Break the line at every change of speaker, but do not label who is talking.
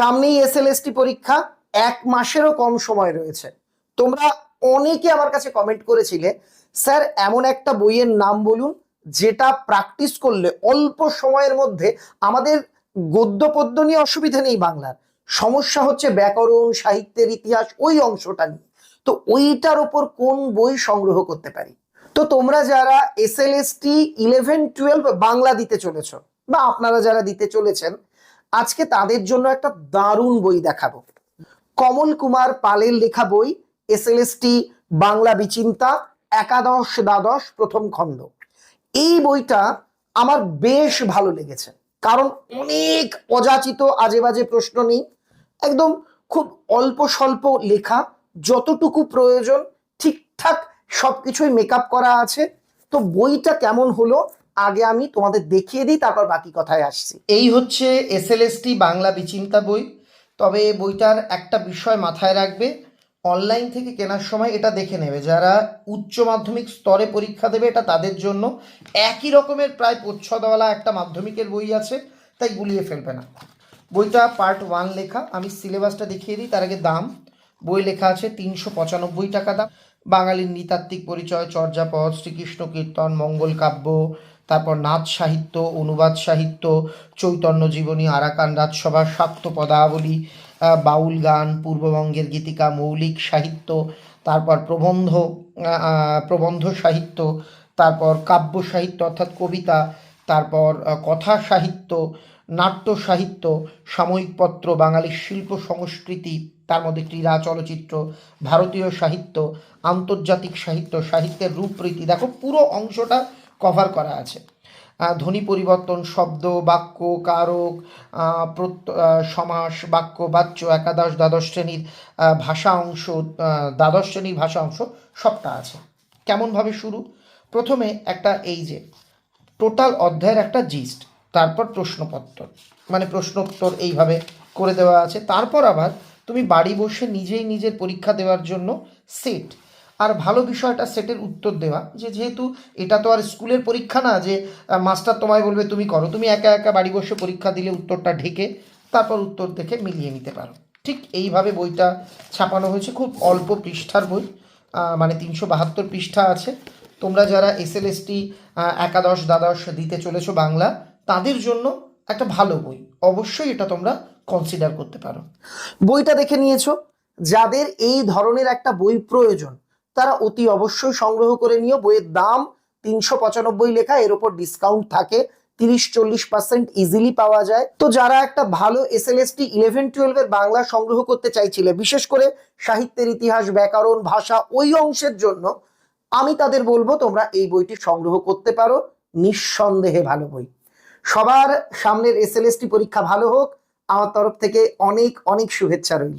সামনেই এসএলএসটি পরীক্ষা, এক মাসেরও কম সময় রয়েছে। তোমরা অনেকে আমার কাছে কমেন্ট করেছিলে, স্যার, এমন একটা বইয়ের নাম বলুন, যেটা প্র্যাকটিস করলে অল্প সময়ের মধ্যে আমাদের গদ্য পদ্য নিয়ে অসুবিধা নেই বাংলার। সমস্যা হচ্ছে ব্যাকরণ, সাহিত্যের ইতিহাস, ওই অংশটা নিয়ে। তো ওইটার ওপর কোন বই সংগ্রহ করতে পারি? তো তোমরা যারা S L S T eleven twelve Bangla দিতে চলেছ, বা আপনারা যারা দিতে চলেছেন আজকে তাদের জন্য একটা দারুণ বই দেখাবো। কমল কুমার পালের লেখা বই, S L S T, Bangla Bichinta, একাদশ, দ্বাদশ, প্রথম খণ্ড। এই বইটা আমার বেশ ভালো লেগেছে, কারণ অনেক অযাচিত আজে বাজে প্রশ্ন নেই একদম খুব অল্প স্বল্প লেখা, যতটুকু প্রয়োজন, ঠিকঠাক সবকিছুই মেকআপ করা আছে। তো বইটা কেমন হলো আগে আমি তোমাদের দেখিয়ে দিই, তারপর বাকি কথায় আসছি। এই হচ্ছে এসএলএসটি বাংলা বিচিন্তা বই। তবে বইটার একটা বিষয় মাথায় রাখবে, অনলাইন থেকে কেনার সময় এটা দেখে নেবে। যারা উচ্চ মাধ্যমিক স্তরে পরীক্ষা দেবে, এটা তাদের জন্য একই রকমের প্রায় প্রচ্ছদওয়ালা একটা মাধ্যমিকের বই আছে, তাই গুলিয়ে ফেলবে না। বইটা পার্ট ওয়ান লেখা, আমি সিলেবাসটা দেখিয়ে দিই, তার আগে দাম। বই লেখা আছে তিনশো পঁচানব্বই টাকা দাম। বাঙালির নৃতাত্ত্বিক পরিচয়, চর্যাপদ, শ্রীকৃষ্ণ কীর্তন, মঙ্গল কাব্য তারপর নাচ সাহিত্য, অনুবাদ সাহিত্য, চৈতন্য জীবনী, আরাকান রাজসভার শাক্ত পদাবলী বাউল গান, পূর্ববঙ্গের গীতিকা, মৌলিক সাহিত্য, তারপর প্রবন্ধ প্রবন্ধ সাহিত্য, তারপর কাব্য সাহিত্য অর্থাৎ কবিতা, তারপর কথা সাহিত্য, নাট্য সাহিত্য, সাময়িক পত্র, বাঙালির শিল্প সংস্কৃতি, তার মধ্যে ক্রীড়া চলচ্চিত্র, ভারতীয় সাহিত্য, আন্তর্জাতিক সাহিত্য, সাহিত্যের রূপরীতি। দেখো পুরো অংশটা কভার করা আছে। ধ্বনি পরিবর্তন, শব্দ, বাক্য, কারক প্রত্য- সমাস, বাক্য, বাচ্য, একাদশ, দ্বাদশ শ্রেণির ভাষা অংশ দ্বাদশ শ্রেণির ভাষা অংশ সবটা আছে। কেমনভাবে শুরু? প্রথমে একটা এই যে, টোটাল অধ্যায়ের একটা জিস্ট তারপর প্রশ্নপত্র। মানে প্রশ্নোত্তর এইভাবে করে দেওয়া আছে। তারপর আবার তুমি বাড়ি বসে নিজেই নিজের পরীক্ষা দেওয়ার জন্য সেট আর ভালো বিষয়টা সেটের উত্তর দেওয়া, যে যেহেতু এটা তো আর স্কুলের পরীক্ষা না, যে মাস্টার তোমায় বলবে তুমি করো, তুমি একা একা বাড়ি বসে পরীক্ষা দিলে উত্তরটা ঢেকে তারপর উত্তর দেখে মিলিয়ে নিতে পারো। ঠিক এইভাবে বইটা ছাপানো হয়েছে, খুব অল্প পৃষ্ঠার বই মানে তিনশো বাহাত্তর পৃষ্ঠা আছে। তোমরা যারা এস এল এস টি একাদশ, দ্বাদশ দিতে চলেছো বাংলা, তাদের জন্য একটা ভালো বই। অবশ্যই এটা তোমরা কনসিডার করতে পারো। বইটা দেখে নিয়েছো, যাদের এই ধরনের একটা বই প্রয়োজন তারা অতি অবশ্যই সংগ্রহ করে নিও। বইয়ের দাম তিনশো পঁচানব্বই লেখা, এর ওপর ডিসকাউন্ট থাকে। তিরিশ চল্লিশ পার্সেন্ট ইজিলি পাওয়া যায়। তো যারা একটা ভালো S L S T eleven টুয়েলভের বাংলা সংগ্রহ করতে চাইছিলে, বিশেষ করে সাহিত্যের ইতিহাস, ব্যাকরণ, ভাষা, ওই অংশের জন্য, আমি তাদের বলব, তোমরা এই বইটি সংগ্রহ করতে পারো। নিঃসন্দেহে ভালো বই। সবার সামনের এস এল এস টি পরীক্ষা ভালো হোক। আমার তরফ থেকে অনেক অনেক শুভেচ্ছা রইল।